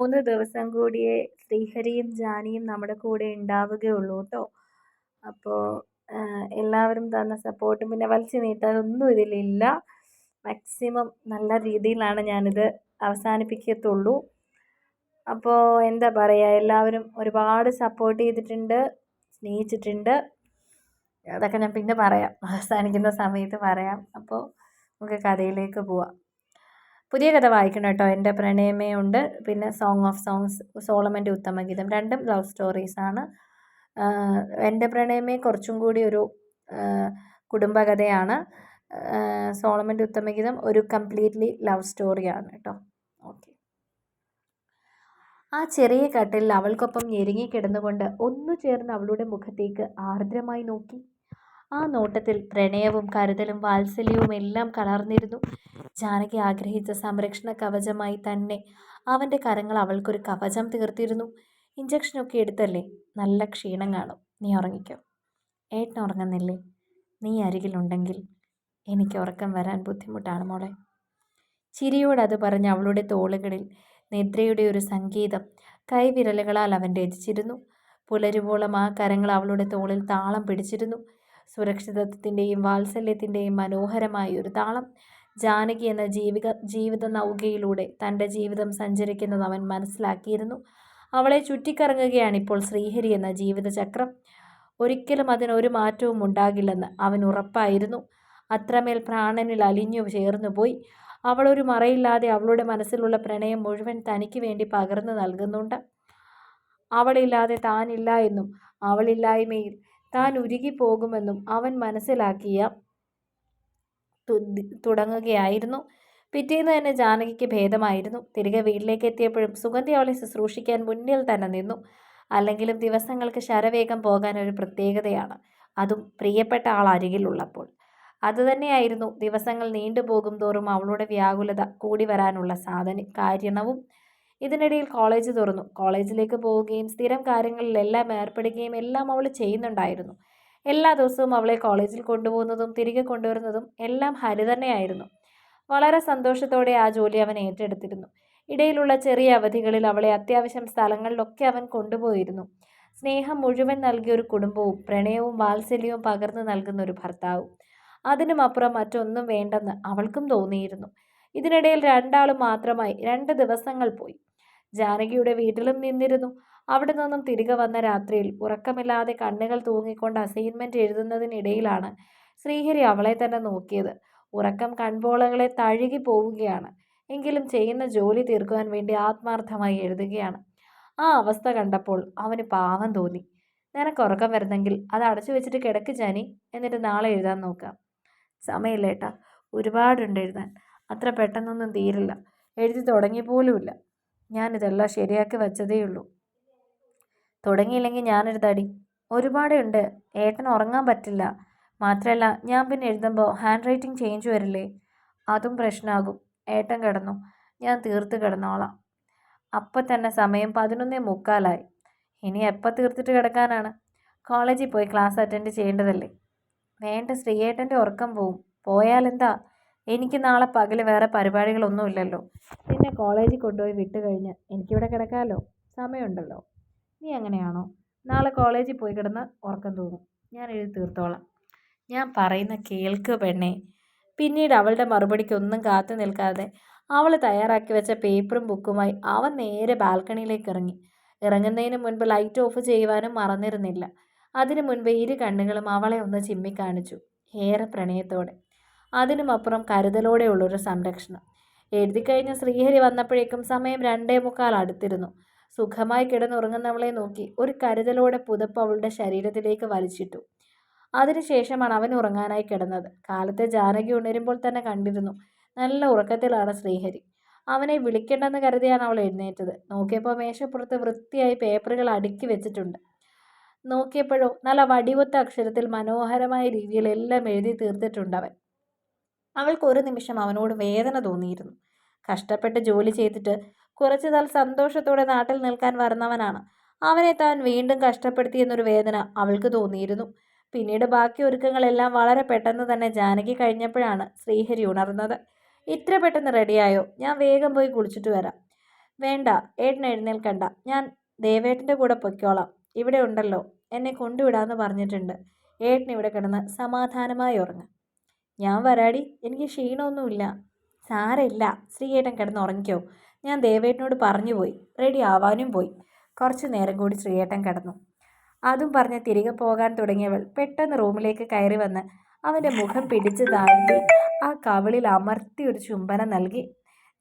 മൂന്ന് ദിവസം കൂടിയേ ശ്രീഹരിയും ജാനിയും നമ്മുടെ കൂടെ ഉണ്ടാവുകയുള്ളൂ കേട്ടോ. അപ്പോൾ എല്ലാവരും തന്ന സപ്പോർട്ടും പിന്നെ വലിച്ചു നീട്ടാനൊന്നും ഇതിലില്ല. മാക്സിമം നല്ല രീതിയിലാണ് ഞാനിത് അവസാനിപ്പിക്കത്തുള്ളൂ. അപ്പോൾ എന്താ പറയുക എല്ലാവരും ഒരുപാട് സപ്പോർട്ട് ചെയ്തിട്ടുണ്ട് സ്നേഹിച്ചിട്ടുണ്ട്. അതൊക്കെ ഞാൻ പിന്നെ പറയാം. അവസാനിക്കുന്ന സമയത്ത് പറയാം. അപ്പോൾ നമുക്ക് കഥയിലേക്ക് പോവാം. പുതിയ കഥ വായിക്കണം കേട്ടോ. എന്റെ പ്രണയമേ ഉണ്ട് പിന്നെ സോങ് ഓഫ് സോങ്സ് സോളമന്റെ ഉത്തമഗീതം. രണ്ടും ലവ് സ്റ്റോറീസാണ് എന്റെ പ്രണയമേ കുറച്ചും കൂടി ഒരു കുടുംബകഥയാണ്. സോളമന്റെ ഉത്തമഗീതം ഒരു കംപ്ലീറ്റ്ലി ലവ് സ്റ്റോറിയാണ് കേട്ടോ. ഓക്കെ ആ ചെറിയ കട്ടിലിൽ അവൾക്കൊപ്പം ഞെരുങ്ങി കിടന്നുകൊണ്ട് ഒന്നു ചേർന്ന് അവളുടെ മുഖത്തേക്ക് ആർദ്രമായി നോക്കി. ആ നോട്ടത്തിൽ പ്രണയവും കരുതലും വാത്സല്യവും എല്ലാം കലർന്നിരുന്നു. ജാനകി ആഗ്രഹിച്ച സംരക്ഷണ കവചമായി തന്നെ അവന്റെ കരങ്ങൾ അവൾക്കൊരു കവചം തീർത്തിരുന്നു. ഇഞ്ചക്ഷനൊക്കെ എടുത്തല്ലേ? നല്ല ക്ഷീണം കാണും. നീ ഉറങ്ങിക്കോ. ഏട്ടൻ ഉറങ്ങുന്നില്ലേ? നീ അരികിലുണ്ടെങ്കിൽ എനിക്ക് ഉറക്കം വരാൻ ബുദ്ധിമുട്ടാണ് മോളെ. ചിരിയോട് അത് പറഞ്ഞ് അവളുടെ തോളുകളിൽ നിദ്രയുടെ ഒരു സംഗീതം കൈവിരലുകളാൽ അവൻ രചിച്ചിരുന്നു. പുലരുവോളം ആ കരങ്ങൾ അവളുടെ തോളിൽ താളം പിടിച്ചിരുന്നു. സുരക്ഷിതത്വത്തിന്റെയും വാത്സല്യത്തിന്റെയും മനോഹരമായ ഒരു താളം. ജാനകി എന്ന ജീവിക ജീവിത നൗകയിലൂടെ തന്റെ ജീവിതം സഞ്ചരിക്കുന്നത് അവൻ മനസ്സിലാക്കിയിരുന്നു. അവളെ ചുറ്റിക്കറങ്ങുകയാണ് ഇപ്പോൾ ശ്രീഹരി എന്ന ജീവിതചക്രം. ഒരിക്കലും അതിനൊരു മാറ്റവും ഉണ്ടാകില്ലെന്ന് അവൻ ഉറപ്പായിരുന്നു. അത്രമേൽ പ്രാണനിൽ അലിഞ്ഞു ചേർന്നുപോയി അവളൊരു മറയില്ലാതെ അവളുടെ മനസ്സിലുള്ള പ്രണയം മുഴുവൻ തനിക്ക് വേണ്ടി പകർന്നു നൽകുന്നുണ്ട്. അവളില്ലാതെ താനില്ല എന്നും അവളില്ലായ്മയിൽ താൻ ഉരുകിപ്പോകുമെന്നും അവൻ മനസ്സിലാക്കിയ തുടങ്ങുകയായിരുന്നു. പിറ്റേന്ന് തന്നെ ജാനകിക്ക് ഭേദമായിരുന്നു. തിരികെ വീട്ടിലേക്ക് എത്തിയപ്പോഴും സുഗന്ധി അവളെ ശുശ്രൂഷിക്കാൻ മുന്നിൽ തന്നെ നിന്നു. അല്ലെങ്കിലും ദിവസങ്ങൾക്ക് ശരവേഗം പോകാൻ ഒരു പ്രത്യേകതയാണ്. അതും പ്രിയപ്പെട്ട ആൾ അരികിലുള്ളപ്പോൾ അതുതന്നെയായിരുന്നു ദിവസങ്ങൾ നീണ്ടുപോകും തോറും അവളുടെ വ്യാകുലത കൂടി വരാനുള്ള സാധന കാരണവും ഇതിനിടയിൽ കോളേജ് തുറന്നു. കോളേജിലേക്ക് പോവുകയും സ്ഥിരം കാര്യങ്ങളിലെല്ലാം ഏർപ്പെടുകയും എല്ലാം അവൾ ചെയ്യുന്നുണ്ടായിരുന്നു. എല്ലാ ദിവസവും അവളെ കോളേജിൽ കൊണ്ടുപോകുന്നതും തിരികെ കൊണ്ടുവരുന്നതും എല്ലാം ഹരി തന്നെയായിരുന്നു. വളരെ സന്തോഷത്തോടെ ആ ജോലി അവൻ ഏറ്റെടുത്തിരുന്നു. ഇടയിലുള്ള ചെറിയ അവധികളിൽ അവളെ അത്യാവശ്യം സ്ഥലങ്ങളിലൊക്കെ അവൻ കൊണ്ടുപോയിരുന്നു. സ്നേഹം മുഴുവൻ നൽകിയ ഒരു കുടുംബവും പ്രണയവും വാത്സല്യവും പകർന്നു നൽകുന്ന ഒരു ഭർത്താവും. അതിനുമപ്പുറം മറ്റൊന്നും വേണ്ടെന്ന് അവൾക്കും തോന്നിയിരുന്നു. ഇതിനിടയിൽ രണ്ടാളും മാത്രമായി രണ്ട് ദിവസങ്ങൾ പോയി. ജാനകിയുടെ വീട്ടിലും നിന്നിരുന്നു. അവിടെ നിന്നും തിരികെ വന്ന രാത്രിയിൽ ഉറക്കമില്ലാതെ കണ്ണുകൾ തൂങ്ങിക്കൊണ്ട് അസൈൻമെന്റ് എഴുതുന്നതിനിടയിലാണ് ശ്രീഹരി അവളെ തന്നെ നോക്കിയത്. ഉറക്കം കൺപോളകളെ തഴുകി പോവുകയാണ്. എങ്കിലും ചെയ്യുന്ന ജോലി തീർക്കുവാൻ വേണ്ടി ആത്മാർത്ഥമായി എഴുതുകയാണ്. ആ അവസ്ഥ കണ്ടപ്പോൾ അവന് പാവം തോന്നി. നിനക്ക് ഉറക്കം വരുന്നെങ്കിൽ അത് അടച്ചു വെച്ചിട്ട് കിടക്ക് ജാനി. എന്നിട്ട് നാളെ എഴുതാൻ നോക്കാം. സമയമില്ലേട്ടാ ഒരുപാടുണ്ട് എഴുതാൻ. അത്ര പെട്ടെന്നൊന്നും തീരില്ല. എഴുതി തുടങ്ങി പോലുമില്ല ഞാനിതെല്ലാം ശരിയാക്കി വെച്ചതേയുള്ളൂ. തുടങ്ങിയില്ലെങ്കിൽ ഞാനൊരു തടി. ഒരുപാടുണ്ട്. ഏട്ടൻ ഉറങ്ങാൻ പറ്റില്ല. മാത്രമല്ല ഞാൻ പിന്നെ എഴുതുമ്പോൾ ഹാൻഡ് റൈറ്റിംഗ് ചേഞ്ച് വരില്ലേ? അതും പ്രശ്നമാകും ഏട്ടൻ കിടന്നു. ഞാൻ തീർത്ത് കിടന്നോളാം. അപ്പം തന്നെ സമയം പതിനൊന്നേ മുക്കാലായി. ഇനി എപ്പോൾ തീർത്തിട്ട് കിടക്കാനാണ്? കോളേജിൽ പോയി ക്ലാസ് അറ്റൻഡ് ചെയ്യേണ്ടതല്ലേ? വേണ്ട ശ്രീയേട്ടന്റെ ഉറക്കം പോവും. പോയാലെന്താ? എനിക്ക് നാളെ പകൽ വേറെ പരിപാടികളൊന്നുമില്ലല്ലോ. പിന്നെ കോളേജിൽ കൊണ്ടുപോയി വിട്ട് കഴിഞ്ഞ് എനിക്കിവിടെ കിടക്കാമല്ലോ സമയമുണ്ടല്ലോ. നീ അങ്ങനെയാണോ നാളെ കോളേജിൽ പോയി കിടന്ന് ഉറക്കം തോന്നും ഞാൻ എഴുതി തീർത്തോളാം. ഞാൻ പറയുന്ന കേൾക്ക് പെണ്ണേ. പിന്നീട് അവളുടെ മറുപടിക്കൊന്നും കാത്തു നിൽക്കാതെ അവൾ തയ്യാറാക്കി വെച്ച പേപ്പറും ബുക്കുമായി അവൻ നേരെ ബാൽക്കണിയിലേക്ക് ഇറങ്ങി. ഇറങ്ങുന്നതിന് മുൻപ് ലൈറ്റ് ഓഫ് ചെയ്യുവാനും മറന്നിരുന്നില്ല. അതിനു മുൻപ് ഇരു കണ്ണുകളും അവളെ ഒന്ന് ചിമ്മിക്കാണിച്ചു. ഏറെ പ്രണയത്തോടെ. അതിനുമപ്പുറം കരുതലോടെയുള്ളൊരു സംരക്ഷണം. എഴുതിക്കഴിഞ്ഞ് ശ്രീഹരി വന്നപ്പോഴേക്കും സമയം രണ്ടേ മുക്കാൽ അടുത്തിരുന്നു. സുഖമായി കിടന്നുറങ്ങുന്നവളെ നോക്കി ഒരു കരുതലോടെ പുതപ്പ് അവളുടെ ശരീരത്തിലേക്ക് വലിച്ചിട്ടു. അതിനുശേഷമാണ് അവൻ ഉറങ്ങാനായി കിടന്നത്. കാലത്തെ ജാനകി ഉണരുമ്പോൾ തന്നെ കണ്ടിരുന്നു. നല്ല ഉറക്കത്തിലാണ് ശ്രീഹരി. അവനെ വിളിക്കേണ്ടെന്ന് കരുതിയാണ് അവൾ എഴുന്നേറ്റത്. നോക്കിയപ്പോൾ മേശപ്പുറത്ത് വൃത്തിയായി പേപ്പറുകൾ അടുക്കി വെച്ചിട്ടുണ്ട്. നോക്കിയപ്പോഴോ നല്ല വടിവൊത്ത അക്ഷരത്തിൽ മനോഹരമായ രീതിയിൽ എല്ലാം എഴുതി തീർത്തിട്ടുണ്ട് അവൻ അവൾക്ക് ഒരു നിമിഷം അവനോട് വേദന തോന്നിയിരുന്നു. കഷ്ടപ്പെട്ട് ജോലി ചെയ്തിട്ട് കുറച്ചു നാൾ സന്തോഷത്തോടെ നാട്ടിൽ നിൽക്കാൻ വരുന്നവനാണ്. അവനെ താൻ വീണ്ടും കഷ്ടപ്പെടുത്തിയെന്നൊരു വേദന അവൾക്ക് തോന്നിയിരുന്നു. പിന്നീട് ബാക്കി ഒരുക്കങ്ങളെല്ലാം വളരെ പെട്ടെന്ന് തന്നെ ജാനകി കഴിഞ്ഞപ്പോഴാണ് ശ്രീഹരി ഉണർന്നത്. ഇത്ര പെട്ടെന്ന് റെഡിയായോ? ഞാൻ വേഗം പോയി കുളിച്ചിട്ട് വരാം. വേണ്ട ഏട്ടൻ എഴുന്നേൽക്കണ്ട. ഞാൻ ദേവേട്ടന്റെ കൂടെ പൊയ്ക്കോളാം. ഇവിടെ ഉണ്ടല്ലോ. എന്നെ കൊണ്ടുവിടാമെന്ന് പറഞ്ഞിട്ടുണ്ട്. ഏട്ടൻ ഇവിടെ കിടന്ന് സമാധാനമായി ഉറങ്ങും. ഞാൻ വരാടി. എനിക്ക് ക്ഷീണമൊന്നുമില്ല. സാരമില്ല. ശ്രീയേട്ടൻ കിടന്ന് ഉറങ്ങിക്കോ. ഞാൻ ദേവേട്ടനോട് പറഞ്ഞു പോയി. റെഡി ആവാനും പോയി. കുറച്ച് നേരം കൂടി ശ്രീയേട്ടൻ കിടന്നു. അതും പറഞ്ഞ് തിരികെ പോകാൻ തുടങ്ങിയവൾ പെട്ടെന്ന് റൂമിലേക്ക് കയറി വന്ന് അവന്റെ മുഖം പിടിച്ച് താഴ്ത്തി ആ കവിളിൽ അമർത്തി ഒരു ചുംബനം നൽകി.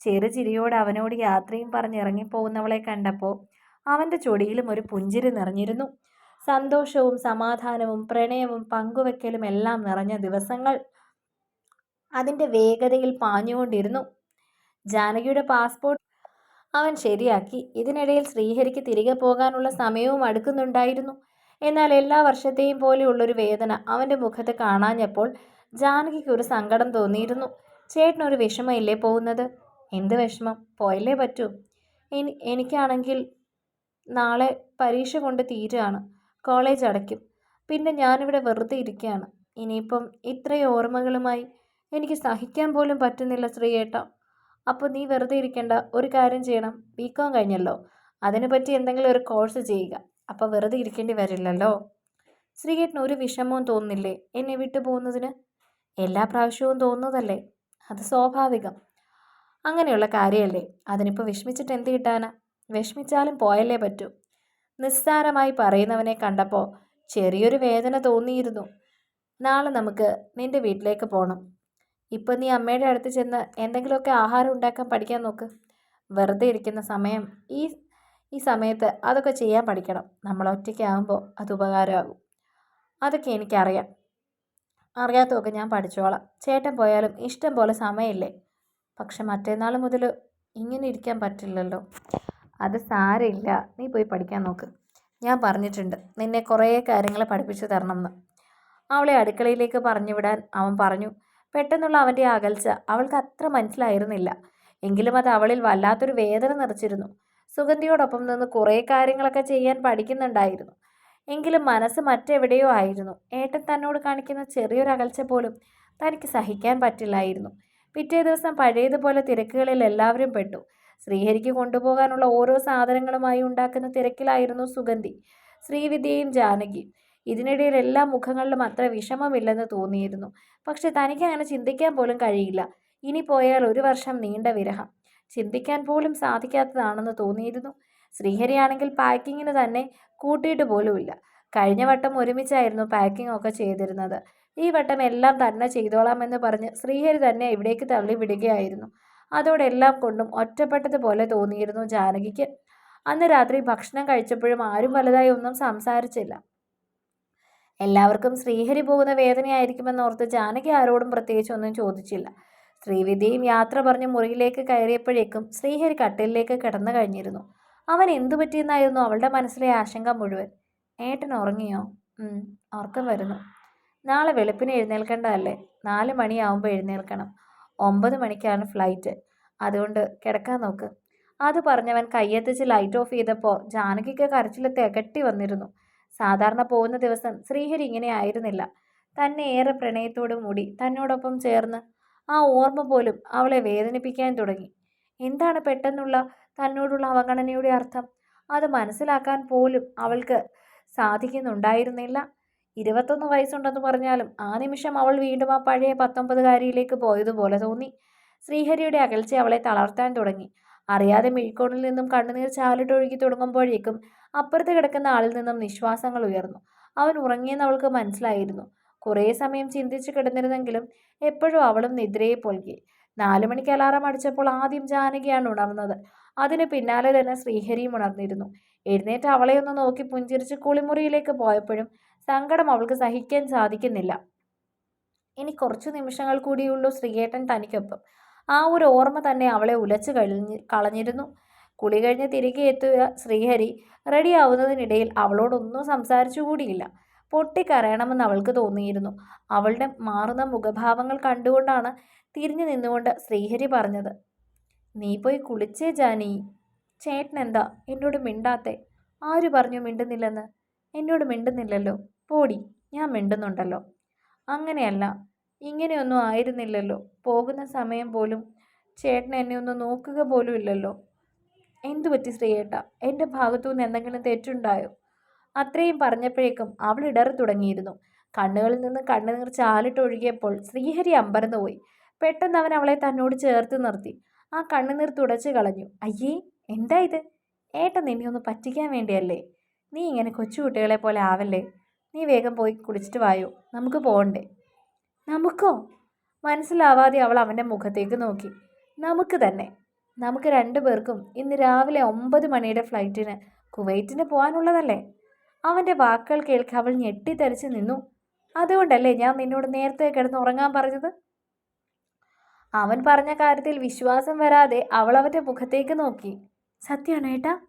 ചെറുചിരിയോട് അവനോട് യാത്രയും പറഞ്ഞ് ഇറങ്ങിപ്പോകുന്നവളെ കണ്ടപ്പോൾ അവന്റെ ചൊടിയിലും ഒരു പുഞ്ചിരി നിറഞ്ഞിരുന്നു. സന്തോഷവും സമാധാനവും പ്രണയവും പങ്കുവെക്കലും എല്ലാം നിറഞ്ഞ ദിവസങ്ങൾ അതിന്റെ വേഗതയിൽ പാഞ്ഞുകൊണ്ടിരുന്നു. ജാനകിയുടെ പാസ്പോർട്ട് അവൻ ശരിയാക്കി. ഇതിനിടയിൽ ശ്രീഹരിക്ക് തിരികെ പോകാനുള്ള സമയവും അടുക്കുന്നുണ്ടായിരുന്നു. എന്നാൽ എല്ലാ വർഷത്തെയും പോലെയുള്ളൊരു വേദന അവന്റെ മുഖത്ത് കാണാഞ്ഞപ്പോൾ ജാനകിക്ക് ഒരു സങ്കടം തോന്നിയിരുന്നു. ചേട്ടനൊരു വിഷമമില്ലേ പോകുന്നത്? എന്ത് വിഷമം? പോയല്ലേ പറ്റൂ. എനി എനിക്കാണെങ്കിൽ നാളെ പരീക്ഷ കൊണ്ട് തീരുകയാണ്. കോളേജ് അടയ്ക്കും. പിന്നെ ഞാനിവിടെ വെറുതെ ഇരിക്കുകയാണ്. ഇനിയിപ്പം ഇത്രയും ഓർമ്മകളുമായി എനിക്ക് സഹിക്കാൻ പോലും പറ്റുന്നില്ല ശ്രീയേട്ട. അപ്പോൾ നീ വെറുതെ ഇരിക്കേണ്ട ഒരു കാര്യം ചെയ്യണം. ബി കോം കഴിഞ്ഞല്ലോ. അതിനെപ്പറ്റി എന്തെങ്കിലും ഒരു കോഴ്സ് ചെയ്യുക. അപ്പോൾ വെറുതെ ഇരിക്കേണ്ടി വരില്ലല്ലോ. ശ്രീകേട്ടന് ഒരു വിഷമവും തോന്നുന്നില്ലേ? എന്നെ വിട്ടു പോകുന്നതിന്? എല്ലാ പ്രാവശ്യവും തോന്നുന്നതല്ലേ? അത് സ്വാഭാവികം. അങ്ങനെയുള്ള കാര്യമല്ലേ? അതിനിപ്പോൾ വിഷമിച്ചിട്ട് എന്ത് കിട്ടാനാ? വിഷമിച്ചാലും പോയല്ലേ പറ്റൂ. നിസ്സാരമായി പറയുന്നവനെ കണ്ടപ്പോൾ ചെറിയൊരു വേദന തോന്നിയിരുന്നു. നാളെ നമുക്ക് നിന്റെ വീട്ടിലേക്ക് പോകണം ഇപ്പം നീ അമ്മയുടെ അടുത്ത് ചെന്ന് എന്തെങ്കിലുമൊക്കെ ആഹാരം ഉണ്ടാക്കാൻ പഠിക്കാൻ നോക്ക്. വെറുതെ ഇരിക്കുന്ന സമയം ഈ ഈ സമയത്ത് അതൊക്കെ ചെയ്യാൻ പഠിക്കണം. നമ്മൾ ഒറ്റയ്ക്കാകുമ്പോൾ അത് ഉപകാരമാകും. അതൊക്കെ എനിക്കറിയാം. അറിയാത്തതൊക്കെ ഞാൻ പഠിച്ചോളാം. ചേട്ടൻ പോയാലും ഇഷ്ടം പോലെ സമയമില്ലേ? പക്ഷെ മറ്റേന്നാൾ മുതൽ ഇങ്ങനെ ഇരിക്കാൻ പറ്റില്ലല്ലോ. അത് സാരമില്ല. നീ പോയി പഠിക്കാൻ നോക്ക്. ഞാൻ പറഞ്ഞിട്ടുണ്ട് നിന്നെ കുറേ കാര്യങ്ങൾ പഠിപ്പിച്ചു തരണം എന്ന് അവളെ അടുക്കളയിലേക്ക് പറഞ്ഞു വിടാൻ അവൻ പറഞ്ഞു. പെട്ടെന്നുള്ള അവന്റെ അകൽച്ച അവൾക്ക് അത്ര മനസ്സിലായിരുന്നില്ല. എങ്കിലും അത് അവളിൽ വല്ലാത്തൊരു വേദന നിറച്ചിരുന്നു. സുഗന്ധിയോടൊപ്പം നിന്ന് കുറേ കാര്യങ്ങളൊക്കെ ചെയ്യാൻ പഠിക്കുന്നുണ്ടായിരുന്നു. എങ്കിലും മനസ്സ് മറ്റെവിടെയോ ആയിരുന്നു. ഏട്ടൻ തന്നോട് കാണിക്കുന്ന ചെറിയൊരു അകൽച്ച പോലും തനിക്ക് സഹിക്കാൻ പറ്റില്ലായിരുന്നു. പിറ്റേ ദിവസം പഴയതുപോലെ തിരക്കുകളിൽ എല്ലാവരും പെട്ടു. ശ്രീഹരിക്ക് കൊണ്ടുപോകാനുള്ള ഓരോ സാധനങ്ങളുമായി ഉണ്ടാക്കുന്ന തിരക്കിലായിരുന്നു സുഗന്ധി. ശ്രീവിദ്യയും ജാനകിയും. ഇതിനിടയിൽ എല്ലാ മുഖങ്ങളിലും അത്ര വിഷമമില്ലെന്ന് തോന്നിയിരുന്നു. പക്ഷെ തനിക്ക് അങ്ങനെ ചിന്തിക്കാൻ പോലും കഴിയില്ല. ഇനി പോയാൽ ഒരു വർഷം നീണ്ട വിരഹം. ചിന്തിക്കാൻ പോലും സാധിക്കാത്തതാണെന്ന് തോന്നിയിരുന്നു. ശ്രീഹരിയാണെങ്കിൽ പാക്കിങ്ങിന് തന്നെ കൂട്ടിയിട്ട് പോലുമില്ല. കഴിഞ്ഞ വട്ടം ഒരുമിച്ചായിരുന്നു പാക്കിംഗ് ഒക്കെ ചെയ്തിരുന്നത്. ഈ വട്ടം എല്ലാം തന്നെ ചെയ്തോളാമെന്ന് പറഞ്ഞ് ശ്രീഹരി തന്നെ ഇവിടേക്ക് തള്ളി വിടുകയായിരുന്നു. അതോടെ എല്ലാം കൊണ്ടും ഒറ്റപ്പെട്ടതുപോലെ തോന്നിയിരുന്നു ജാനകിക്ക്. അന്ന് രാത്രി ഭക്ഷണം കഴിച്ചപ്പോഴും ആരും വലുതായി ഒന്നും സംസാരിച്ചില്ല. എല്ലാവർക്കും ശ്രീഹരി പോകുന്ന വേദനയായിരിക്കുമെന്ന് ഓർത്ത് ജാനകി ആരോടും പ്രത്യേകിച്ച് ഒന്നും ചോദിച്ചില്ല. ശ്രീവിദ്യയും യാത്ര പറഞ്ഞ് മുറിയിലേക്ക് കയറിയപ്പോഴേക്കും ശ്രീഹരി കട്ടിലിലേക്ക് കിടന്നു കഴിഞ്ഞിരുന്നു. അവൻ എന്തു പറ്റിയെന്നായിരുന്നു അവളുടെ മനസ്സിലെ ആശങ്ക മുഴുവൻ? ഏട്ടൻ ഉറങ്ങിയോ? ഉറക്കം വരുന്നു. നാളെ വെളുപ്പിന് എഴുന്നേൽക്കേണ്ടതല്ലേ? നാല് മണിയാവുമ്പോൾ എഴുന്നേൽക്കണം. ഒമ്പത് മണിക്കാണ് ഫ്ലൈറ്റ്. അതുകൊണ്ട് കിടക്കാൻ നോക്ക്. അത് പറഞ്ഞവൻ കയ്യെത്തിച്ച് ലൈറ്റ് ഓഫ് ചെയ്തപ്പോൾ ജാനകിക്ക് കരച്ചിൽ തികട്ടി വന്നിരുന്നു. സാധാരണ പോകുന്ന ദിവസം ശ്രീഹരി ഇങ്ങനെ ആയിരുന്നില്ല. തന്നെ ഏറെ പ്രണയത്തോടു മൂടി തന്നോടൊപ്പം ചേർന്ന് ആ ഓർമ്മ പോലും അവളെ വേദനിപ്പിക്കാൻ തുടങ്ങി. എന്താണ് പെട്ടെന്നുള്ള തന്നോടുള്ള അവഗണനയുടെ അർത്ഥം? അത് മനസ്സിലാക്കാൻ പോലും അവൾക്ക് സാധിക്കുന്നുണ്ടായിരുന്നില്ല. ഇരുപത്തൊന്ന് വയസ്സുണ്ടെന്ന് പറഞ്ഞാലും ആ നിമിഷം അവൾ വീണ്ടും ആ പഴയ പത്തൊമ്പതുകാരിയിലേക്ക് പോയതുപോലെ തോന്നി. ശ്രീഹരിയുടെ അകൽച്ച അവളെ തളർത്താൻ തുടങ്ങി. അറിയാതെ മിഴിക്കോണിൽ നിന്നും കണ്ണുനീർ ചാലിട്ടൊഴുകി തുടങ്ങുമ്പോഴേക്കും അപ്പുറത്ത് കിടക്കുന്ന ആളിൽ നിന്നും നിശ്വാസങ്ങൾ ഉയർന്നു. അവൻ ഉറങ്ങിയെന്ന് അവൾക്ക് മനസ്സിലായിരുന്നു. കുറേ സമയം ചിന്തിച്ചു കിടന്നിരുന്നെങ്കിലും എപ്പോഴും അവളും നിദ്രയെ പൊൽകി. നാലു മണിക്ക് അലാറം അടിച്ചപ്പോൾ ആദ്യം ജാനകിയാണ് ഉണർന്നത്. അതിന് പിന്നാലെ തന്നെ ശ്രീഹരിയും ഉണർന്നിരുന്നു. എഴുന്നേറ്റ് അവളെ ഒന്ന് നോക്കി പുഞ്ചിരിച്ച് കുളിമുറിയിലേക്ക് പോയപ്പോഴും സങ്കടം അവൾക്ക് സഹിക്കാൻ സാധിക്കുന്നില്ല. ഇനി കുറച്ചു നിമിഷങ്ങൾ കൂടിയുള്ളൂ ശ്രീയേട്ടൻ തനിക്കൊപ്പം. ആ ഒരു ഓർമ്മ തന്നെ അവളെ ഉലച്ചു കഴിഞ്ഞ് കളഞ്ഞിരുന്നു. കുളി കഴിഞ്ഞ് തിരികെ എത്തുക ശ്രീഹരി റെഡിയാവുന്നതിനിടയിൽ അവളോടൊന്നും സംസാരിച്ചു കൂടിയില്ല. പൊട്ടിക്കരയണമെന്ന് അവൾക്ക് തോന്നിയിരുന്നു. അവളുടെ മാറുന്ന മുഖഭാവങ്ങൾ കണ്ടുകൊണ്ടാണ് തിരിഞ്ഞു നിന്നുകൊണ്ട് ശ്രീഹരി പറഞ്ഞത് നീ പോയി കുളിച്ചേ ജാനി. ചേട്ടൻ എന്താ എന്നോട് മിണ്ടാത്തെ? ആര് പറഞ്ഞു മിണ്ടുന്നില്ലെന്ന്? എന്നോട് മിണ്ടുന്നില്ലല്ലോ. പോടി ഞാൻ മിണ്ടുന്നുണ്ടല്ലോ. അങ്ങനെയല്ല ഇങ്ങനെയൊന്നും ആയിരുന്നില്ലല്ലോ. പോകുന്ന സമയം പോലും ചേട്ടൻ എന്നെ ഒന്ന് നോക്കുക പോലും ഇല്ലല്ലോ. എന്തു പറ്റി ശ്രീയേട്ട? എന്റെ ഭാഗത്തുനിന്ന് എന്തെങ്കിലും തെറ്റുണ്ടായോ? അത്രയും പറഞ്ഞപ്പോഴേക്കും അവൾ ഇടറി തുടങ്ങിയിരുന്നു. കണ്ണുകളിൽ നിന്ന് കണ്ണുനീർ ചാലിട്ടൊഴുകിയപ്പോൾ ശ്രീഹരി അമ്പരന്നുപോയി പെട്ടെന്ന് അവൻ അവളെ തന്നോട് ചേർത്ത് നിർത്തി. ആ കണ്ണുനീർ തുടച്ചു കളഞ്ഞു. അയ്യേ എന്താ ഇത്? ഏട്ടൻ നിന്നെ ഒന്ന് പറ്റിക്കാൻ വേണ്ടിയല്ലേ? നീ ഇങ്ങനെ കൊച്ചുകുട്ടികളെ പോലെ ആവല്ലേ? നീ വേഗം പോയി കുളിച്ചിട്ട് വായോ? നമുക്ക് പോകണ്ടേ നമുക്കോ? മനസ്സിലാവാതെ അവൾ അവന്റെ മുഖത്തേക്ക് നോക്കി. നമുക്ക് തന്നെ. നമുക്ക് രണ്ടു പേർക്കും ഇന്ന് രാവിലെ ഒമ്പത് മണിയുടെ ഫ്ലൈറ്റിന് കുവൈറ്റിന് പോകാനുള്ളതല്ലേ? അവന്റെ വാക്കുകൾ കേൾക്കെ അവൾ ഞെട്ടിത്തരിച്ച് നിന്നു. അതുകൊണ്ടല്ലേ ഞാൻ നിന്നോട് നേരത്തെ കിടന്ന് ഉറങ്ങാൻ പറഞ്ഞത്? അവൻ പറഞ്ഞ കാര്യത്തിൽ വിശ്വാസം വരാതെ അവൾ അവന്റെ മുഖത്തേക്ക് നോക്കി. സത്യമാണോ ഏട്ടാ.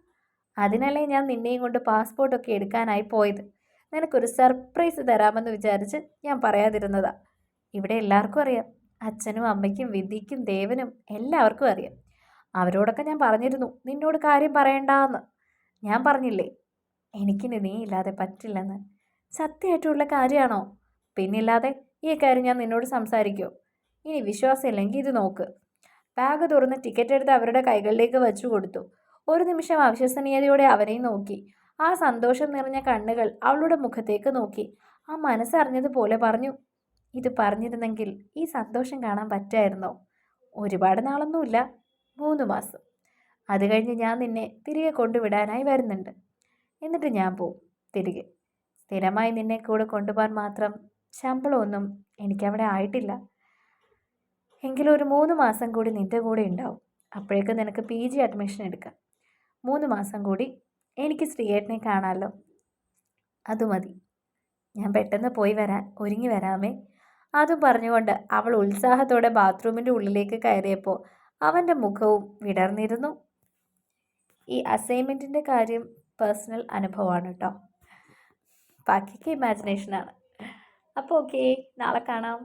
അതിനല്ലേ ഞാൻ നിന്നെയും കൊണ്ട് പാസ്പോർട്ടൊക്കെ എടുക്കാനായി പോയത്? നിനക്കൊരു സർപ്രൈസ് തരാമെന്ന് വിചാരിച്ച് ഞാൻ പറയാതിരുന്നതാ. ഇവിടെ എല്ലാവർക്കും അറിയാം. അച്ഛനും അമ്മയ്ക്കും വിധിക്കും ദേവനും എല്ലാവർക്കും അറിയാം. അവരോടൊക്കെ ഞാൻ പറഞ്ഞിരുന്നു നിന്നോട് കാര്യം പറയണ്ടെന്ന്. ഞാൻ പറഞ്ഞില്ലേ എനിക്കിനി നീ ഇല്ലാതെ പറ്റില്ലെന്ന്. സത്യമായിട്ടുള്ള കാര്യമാണോ? പിന്നില്ലാതെ ഈ കാര്യം ഞാൻ നിന്നോട് സംസാരിക്കുമോ ഇനി വിശ്വാസമില്ലെങ്കിൽ ഇത് നോക്ക്. ബാഗ് തുറന്ന് ടിക്കറ്റ് എടുത്ത് അവരുടെ കൈകളിലേക്ക് വെച്ചു കൊടുത്തു. ഒരു നിമിഷം അവിശ്വസനീയതയോടെ അവനെയും നോക്കി. ആ സന്തോഷം നിറഞ്ഞ കണ്ണുകൾ അവളുടെ മുഖത്തേക്ക് നോക്കി. ആ മനസ്സറിഞ്ഞതുപോലെ പറഞ്ഞു ഇത് പറഞ്ഞിരുന്നെങ്കിൽ ഈ സന്തോഷം കാണാൻ പറ്റായിരുന്നോ? ഒരുപാട് നാളൊന്നുമില്ല. മൂന്ന് മാസം. അത് കഴിഞ്ഞ് ഞാൻ നിന്നെ തിരികെ കൊണ്ടുവിടാനായി വരുന്നുണ്ട്. എന്നിട്ട് ഞാൻ പോവും തിരികെ. സ്ഥിരമായി നിന്നെ കൂടെ കൊണ്ടുപോകാൻ മാത്രം ശമ്പളമൊന്നും എനിക്കവിടെ ആയിട്ടില്ല. എങ്കിലും ഒരു മൂന്ന് മാസം കൂടി നിന്റെ കൂടെ ഉണ്ടാവും. അപ്പോഴേക്കും നിനക്ക് പി ജി അഡ്മിഷൻ എടുക്കാം. മൂന്ന് മാസം കൂടി എനിക്ക് ശ്രീയേട്ടനെ കാണാമല്ലോ അത് മതി. ഞാൻ പെട്ടെന്ന് പോയി വരാൻ ഒരുങ്ങി വരാമേ. അതും പറഞ്ഞുകൊണ്ട് അവൾ ഉത്സാഹത്തോടെ ബാത്റൂമിന്റെ ഉള്ളിലേക്ക് കയറിയപ്പോൾ അവന്റെ മുഖവും വിടർന്നിരുന്നു. ഈ അസൈൻമെന്റിന്റെ കാര്യം പേഴ്സണൽ അനുഭവമാണ് കേട്ടോ ബാക്കിയൊക്കെ ഇമാജിനേഷനാണ് അപ്പോൾ ഓക്കെ നാളെ കാണാം.